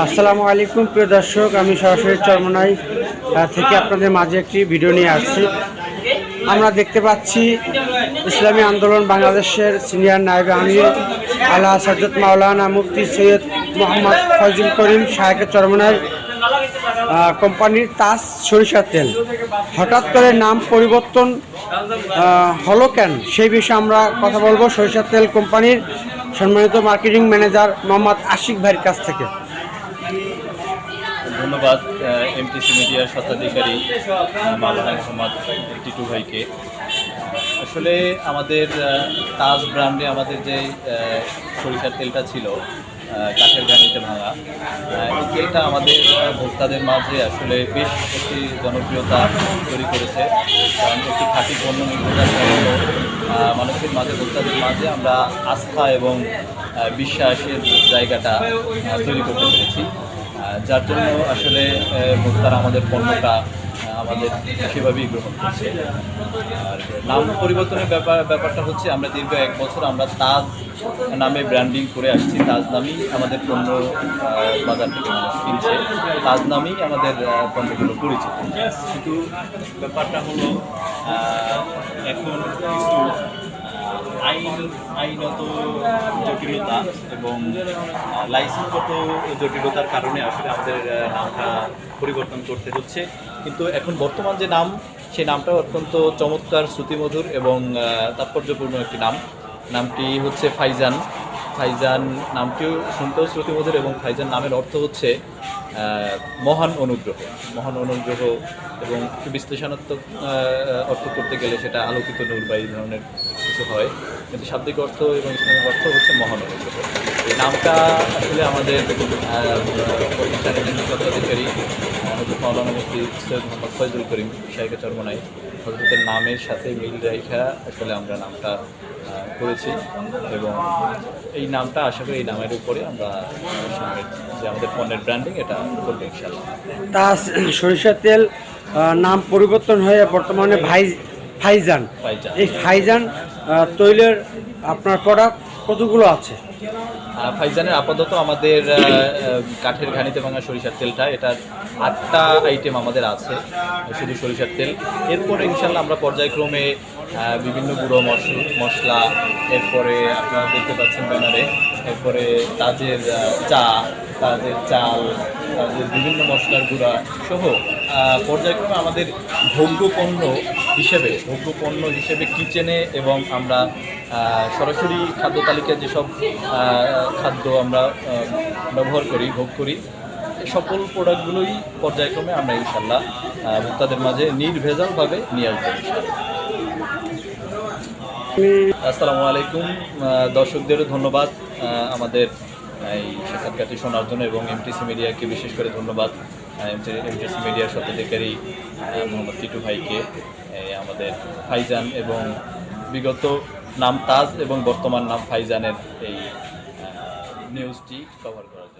আসসালামু আলাইকুম প্রিয় দর্শক আমি সরাসরি চরমনাই থেকে আপনাদের মাঝে একটি ভিডিও নিয়ে আসছি। আমরা দেখতে পাচ্ছি ইসলামী আন্দোলন বাংলাদেশের সিনিয়র নায়েব আমির আল্লাহ সজ্জত মাওলানা মুফতি সৈয়দ মোহাম্মদ ফয়জুল করিম শাহেকের চরমনাই আহ, কোম্পানির তাস সরিষার তেল। হঠাৎ করে নাম পরিবর্তন হলো কেন? সেই বিষয়ে আমরা কথা বলব সরিষার তেল কোম্পানির সম্মানিত মার্কেটিং ম্যানেজার মোহাম্মদ আশিক ভাইয়ের কাছ থেকে। ধন্যবাদ এমটিসি মিডিয়ার স্বত্বাধিকারী মোহাম্মদ টিটু ভাইকে। আসলে আমাদের তাজ ব্র্যান্ডে আমাদের যে সরিষার তেলটা ছিল কাঠের ঘানিতে ভাঙা। তেলটা আমাদের ভোক্তাদের মাঝে আসলে বেশ একটি জনপ্রিয়তা তৈরি করেছে। কারণ একটি খাঁটি পণ্য নির্ভরতা মানুষের মাঝে, ভোক্তাদের মাঝে আমরা আস্থা এবং বিশ্বাসের জায়গাটা তৈরি করতে পেরেছি। যার জন্য আসলে ভোক্তারা আমাদের পণ্যটা আমাদের সেভাবেই গ্রহণ করছে। আর নাম পরিবর্তনের ব্যাপার, ব্যাপারটা হচ্ছে আমরা দীর্ঘ এক বছর আমরা তাজ নামে ব্র্যান্ডিং করে আসছি তাজ নামেই আমাদের পণ্য বাজার থেকে কিনছে। তাজ নামেই আমাদের পণ্যগুলো পরিচিত কিন্তু ব্যাপারটা হলো এখন আইন, আইনত জটিলতা এবং লাইসেন্সগত জটিলতার কারণে আসলে আমাদের নামটা পরিবর্তন করতে হচ্ছে। কিন্তু এখন বর্তমান যে নাম, সেই নামটা অত্যন্ত চমৎকার, শ্রুতিমধুর এবং তাৎপর্যপূর্ণ একটি নাম। নামটি হচ্ছে ফাইজান। ফাইজান নামটিও শুনতেও শ্রুতিমধুর এবং ফাইজান নামের অর্থ হচ্ছে মহান অনুগ্রহ। মহান অনুগ্রহ এবং একটু বিশ্লেষণাত্মক অর্থ করতে গেলে সেটা আলোকিত নূর বা এই ধরনের কিছু হয়। কিন্তু শাব্দিক অর্থ এবং ইসলামিক অর্থ হচ্ছে মহান অনুগ্রহ। এই নামটা আসলে আমাদের প্রতিষ্ঠানের সৈয়দ মোহাম্মদ ফয়জুল করিম শাহিকে চরমনাই হজরতের নামের সাথে মিল রেখা আসলে আমরা নামটা করেছি এবং এই নামটা আশা করি এই নামের উপরে আমরা সামনের যে আমাদের পণ্যের ব্র্যান্ডিং এটা করব ইনশাল্লাহ তা সরিষার তেল নাম পরিবর্তন হয়ে বর্তমানে ভাই ফাইজান। এই ফাইজান তৈলের আপনার প্রোডাক্ট কতগুলো আছে? ফাইজানের আপাতত আমাদের কাঠের ঘানিতে ভাঙা সরিষার তেলটা এটার আটটা আইটেম আমাদের আছে, শুধু সরিষার তেল। এরপরে ইনশাল্লাহ আমরা পর্যায়ক্রমে বিভিন্ন গুঁড়ো মশল মশলা, এরপরে আপনারা দেখতে পাচ্ছেন ব্যানারে, এরপরে তাজের চা, তাজের চাল, তাজের বিভিন্ন মশলার গুঁড়া সহ পর্যায়ক্রমে আমাদের ভোগ্য পণ্য হিসেবে ভোগ্য পণ্য হিসেবে কিচেনে এবং আমরা সরাসরি খাদ্য তালিকায় যেসব খাদ্য আমরা ব্যবহার করি ভোগ করি সকল প্রোডাক্টগুলোই পর্যায়ক্রমে আমরা ইনশাল্লাহ ভোক্তাদের মাঝে নির্ভেজালভাবে নিয়ে আসব আসসালামু আলাইকুম দর্শকদেরও ধন্যবাদ আমাদের এই সাক্ষাৎকারটি শোনার জন্য এবং এমটিসি মিডিয়াকে বিশেষ করে ধন্যবাদ এমটিসি মিডিয়ার স্বত্বাধিকারী আহ, মোহাম্মদ টিটু ভাইকে আমাদের ফাইজান এবং বিগত নাম তাজ এবং বর্তমান নাম ফাইজানের এই নিউজটি কভার করার জন্য।